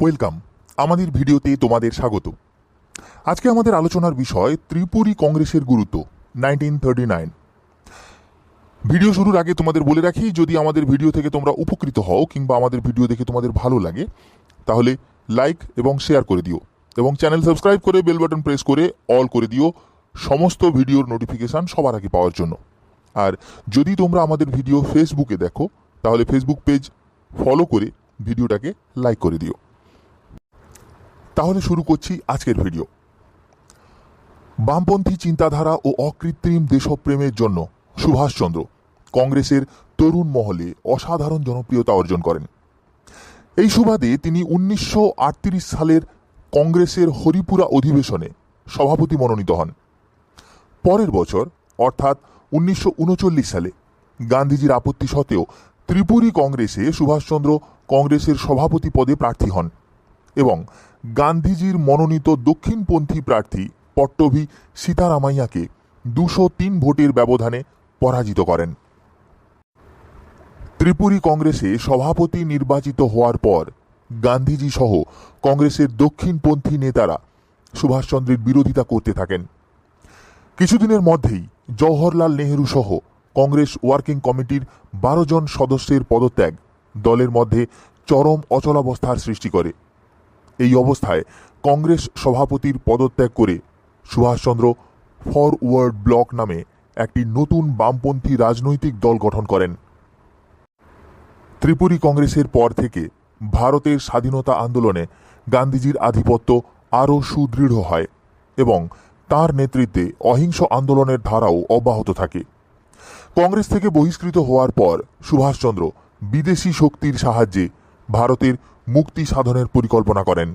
Welcome. আমাদের ভিডিওতে তোমাদের স্বাগত। আজকে আমাদের আলোচনার বিষয় ত্রিপুরী কংগ্রেসের গুরুত্ব নাইনটিন থার্টি নাইন ভিডিও শুরুর আগে তোমাদের বলে রাখি, যদি আমাদের ভিডিও থেকে তোমরা উপকৃত হও কিংবা আমাদের ভিডিও দেখে তোমাদের ভালো লাগে, তাহলে লাইক এবং শেয়ার করে দিও এবং চ্যানেল সাবস্ক্রাইব করে বেল বাটন প্রেস করে অল করে দিও সমস্ত ভিডিওর নোটিফিকেশান সবার আগে পাওয়ার জন্য। আর যদি তোমরা আমাদের ভিডিও ফেসবুকে দেখো, তাহলে ফেসবুক পেজ ফলো করে ভিডিওটাকে লাইক করে দিও। তাহলে শুরু করছি আজকের ভিডিও। বামপন্থী চিন্তাধারা ও অকৃত্রিম দেশপ্রেমের জন্য সুভাষচন্দ্র কংগ্রেসের তরুণ মহলে অসাধারণ জনপ্রিয়তা অর্জন করেন। এই সুবাদে তিনি উনিশশো সালের কংগ্রেসের হরিপুরা অধিবেশনে সভাপতি মনোনীত হন। পরের বছর, অর্থাৎ উনিশশো উনচল্লিশ সালে, গান্ধীজির আপত্তি সত্ত্বেও ত্রিপুরী কংগ্রেসে সুভাষচন্দ্র কংগ্রেসের সভাপতি পদে প্রার্থী হন এবং গান্ধীজির মনোনীত দক্ষিণপন্থী প্রার্থী পট্টভি সীতারামাইয়াকে দুশো তিন ভোটের ব্যবধানে পরাজিত করেন। ত্রিপুরী কংগ্রেসে সভাপতি নির্বাচিত হওয়ার পর গান্ধীজি সহ কংগ্রেসের দক্ষিণপন্থী নেতারা সুভাষচন্দ্রের বিরোধিতা করতে থাকেন। কিছুদিনের মধ্যেই জওহরলাল নেহেরু সহ কংগ্রেস ওয়ার্কিং কমিটির বারো জন সদস্যের পদত্যাগ দলের মধ্যে চরম অচলাবস্থার সৃষ্টি করে। এই অবস্থায় কংগ্রেস সভাপতির পদত্যাগ করে সুভাষচন্দ্র ফরওয়ার্ড ব্লক নামে একটি নতুন বামপন্থী রাজনৈতিক দল গঠন করেন। ত্রিপুরী কংগ্রেসের পর থেকে ভারতের স্বাধীনতা আন্দোলনে গান্ধীজির আধিপত্য আরও সুদৃঢ় হয় এবং তার নেতৃত্বে অহিংস আন্দোলনের ধারাও অব্যাহত থাকে। কংগ্রেস থেকে বহিষ্কৃত হওয়ার পর সুভাষচন্দ্র বিদেশি শক্তির সাহায্যে ভারতের মুক্তি সাধনের পরিকল্পনা করেন।